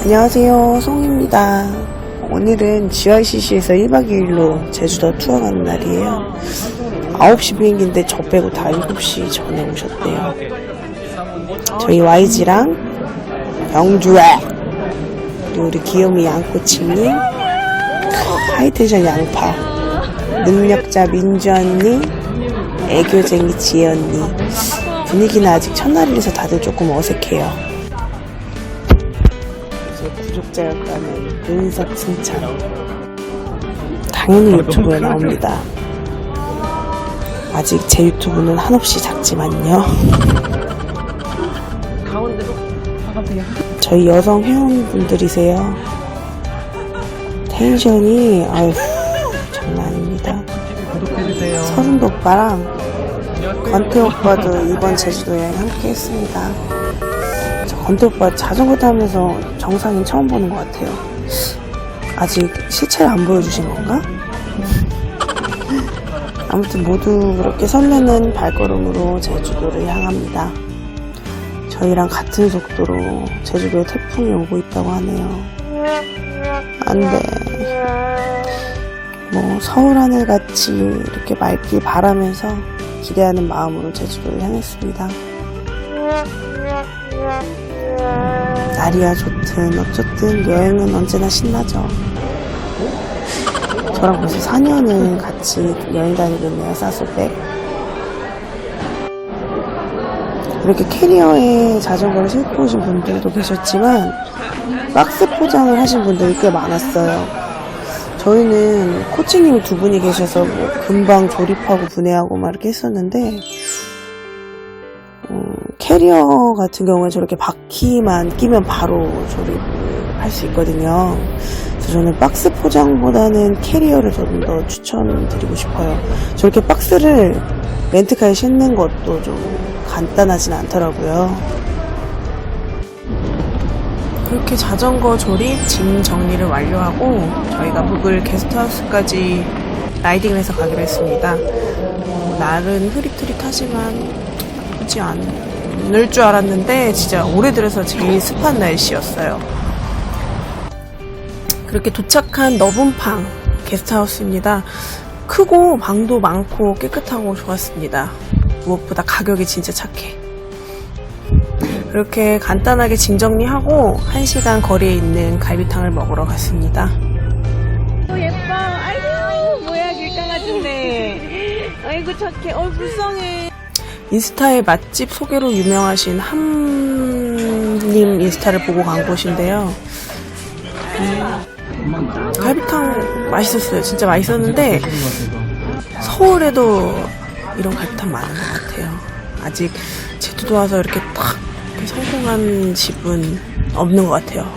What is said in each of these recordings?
안녕하세요, 송입니다. 오늘은 GICC에서 1박 2일로 제주도 투어 가는 날이에요. 9시 비행기인데 저 빼고 다 7시 전에 오셨대요. 저희 YG랑 영주애 그리고 우리 귀요미 양꼬치님 하이텐션 양파 능력자 민주 언니 애교쟁이 지혜 언니 분위기는 아직 첫날이라서 다들 조금 어색해요. 이제 구독자였다는 은석 칭찬. 당연히 유튜브에 나옵니다. 아직 제 유튜브는 한없이 작지만요. 저희 여성 회원분들이세요. 텐션이 아유 장난 아닙니다. 서른도 오빠랑 건태 오빠도 이번 제주도 여행 함께 했습니다. 저 건태 오빠 자전거 타면서 정상인 처음 보는 것 같아요. 아직 실체를 안 보여주신 건가? 아무튼 모두 그렇게 설레는 발걸음으로 제주도를 향합니다. 저희랑 같은 속도로 제주도에 태풍이 오고 있다고 하네요. 안 돼. 뭐 서울 하늘 같이 이렇게 맑길 바라면서 기대하는 마음으로 제주도를 향했습니다. 날이야 좋든 어쨌든 여행은 언제나 신나죠. 저랑 벌써 4년을 같이 여행 다니겠네요, 사소백. 이렇게 캐리어에 자전거를 싣고 오신 분들도 계셨지만, 박스 포장을 하신 분들이 꽤 많았어요. 저희는 코치님이 두 분이 계셔서 뭐 금방 조립하고 분해하고 막 이렇게 했었는데 음, 캐리어 같은 경우에 저렇게 바퀴만 끼면 바로 조립을 할 수 있거든요. 그래서 저는 박스 포장보다는 캐리어를 좀 더 추천드리고 싶어요. 저렇게 박스를 렌트카에 싣는 것도 좀 간단하진 않더라고요. 그렇게 자전거 조립, 짐 정리를 완료하고 저희가 묵을 게스트하우스까지 라이딩을 해서 가기로 했습니다. 뭐, 날은 흐릿흐릿하지만 나쁘지 않 을줄 알았는데 진짜 올해 들어서 제일 습한 날씨였어요. 그렇게 도착한 너분팡 게스트하우스입니다. 크고 방도 많고 깨끗하고 좋았습니다. 무엇보다 가격이 진짜 착해. 그렇게 간단하게 짐 정리하고 1시간 거리에 있는 갈비탕을 먹으러 갔습니다. 예뻐. 아이고, 뭐야, 길강아지인데. 아이고, 착해. 어, 불쌍해. 인스타에 맛집 소개로 유명하신 함님 인스타를 보고 간 곳인데요. 음, 갈비탕 맛있었어요. 진짜 맛있었는데 서울에도 이런 갈비탕 많은 것 같아요. 아직 제주도 와서 이렇게 딱 성공한 집은 없는 것 같아요.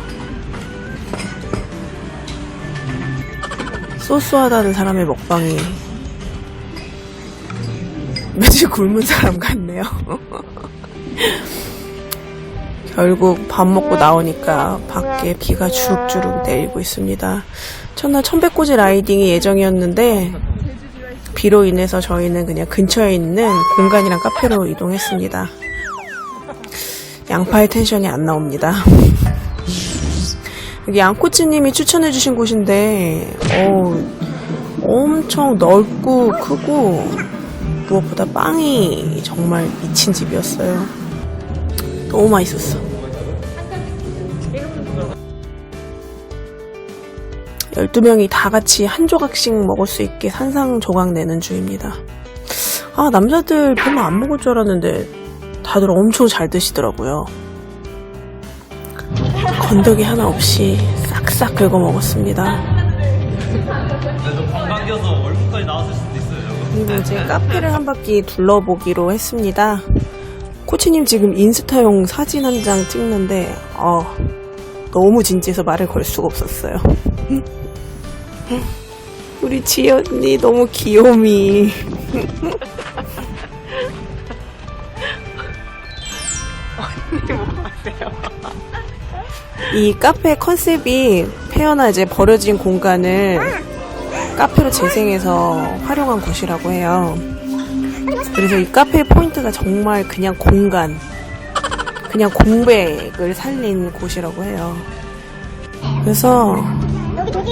소소하다는 사람의 먹방이 왠지 굶은 사람 같네요. 결국 밥 먹고 나오니까 밖에 비가 주룩주룩 내리고 있습니다. 첫날 천백고지 라이딩이 예정이었는데 비로 인해서 저희는 그냥 근처에 있는 공간이랑 카페로 이동했습니다. 양파의 텐션이 안 나옵니다. 여기 양꼬치님이 추천해주신 곳인데, 어 엄청 넓고 크고 무엇보다 빵이 정말 미친 집이었어요. 너무 맛있었어. 12명이 다 같이 한 조각씩 먹을 수 있게 산상조각 내는 중입니다. 아, 남자들 별로 안 먹을 줄 알았는데 다들 엄청 잘 드시더라고요. 건더기 하나 없이 싹싹 긁어 먹었습니다. 그래도 관광겨서 얼굴까지 나왔을 수도. 그리고 이제 카페를 한 바퀴 둘러보기로 했습니다. 코치님 지금 인스타용 사진 한 장 찍는데, 어, 너무 진지해서 말을 걸 수가 없었어요. 우리 언니 너무 귀요미. 이 카페 컨셉이 페어나 이제 버려진 공간을 카페로 재생해서 활용한 곳이라고 해요. 그래서 이 카페의 포인트가 정말 그냥 공간, 그냥 공백을 살린 곳이라고 해요. 그래서 여기 저기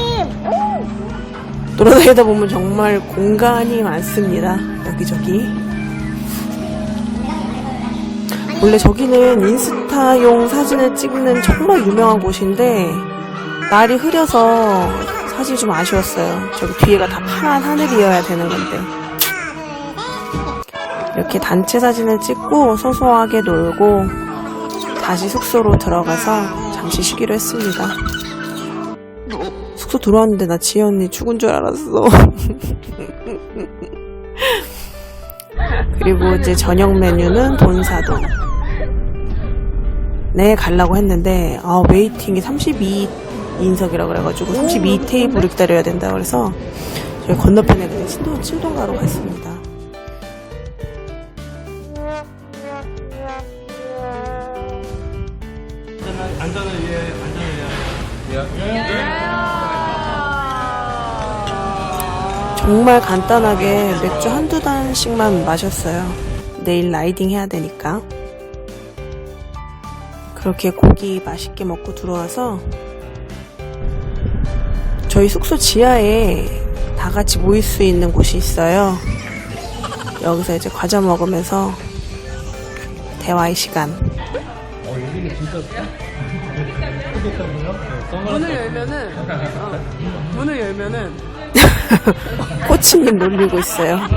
돌아다니다 보면 정말 공간이 많습니다. 여기저기. 원래 저기는 인스타용 사진을 찍는 정말 유명한 곳인데 날이 흐려서 사실 좀 아쉬웠어요. 저기 뒤에가 다 파란 하늘이어야 되는 건데. 이렇게 단체 사진을 찍고 소소하게 놀고 다시 숙소로 들어가서 잠시 쉬기로 했습니다. 숙소 들어왔는데 나 지혜 언니 죽은 줄 알았어. 그리고 이제 저녁 메뉴는 본사동. 네, 가려고 했는데, 아, 웨이팅이 32 인석이라 그래가지고 32 테이블을 기다려야 된다 그래서 저희 건너편에 그냥 신도, 칠동가로 갔습니다. 안전을 위해 안전을 위해 정말 간단하게 맥주 한두 잔씩만 마셨어요. 내일 라이딩 해야 되니까. 그렇게 고기 맛있게 먹고 들어와서 저희 숙소 지하에 다 같이 모일 수 있는 곳이 있어요. 여기서 이제 과자 먹으면서 대화의 시간. 어 여기는 진짜 문을 열면은 어, 문을 열면은 코치님 놀리고 있어요.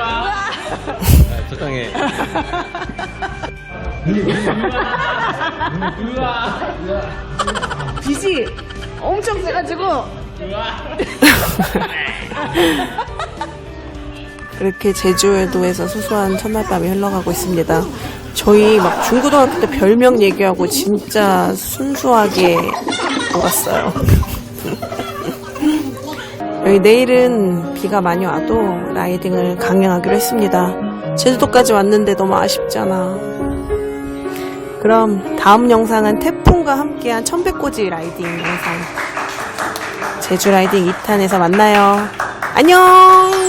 아, 적당해 빛이 엄청 세가지고 이렇게 제주에도에서 소소한 첫날밤이 흘러가고 있습니다. 저희 막 중고등학교 때 별명 얘기하고 진짜 순수하게 놀았어요. 여기 내일은 비가 많이 와도 라이딩을 강행하기로 했습니다. 제주도까지 왔는데 너무 아쉽잖아. 그럼 다음 영상은 태풍과 함께한 천백고지 라이딩 영상 제주 라이딩 2탄에서 만나요. 안녕!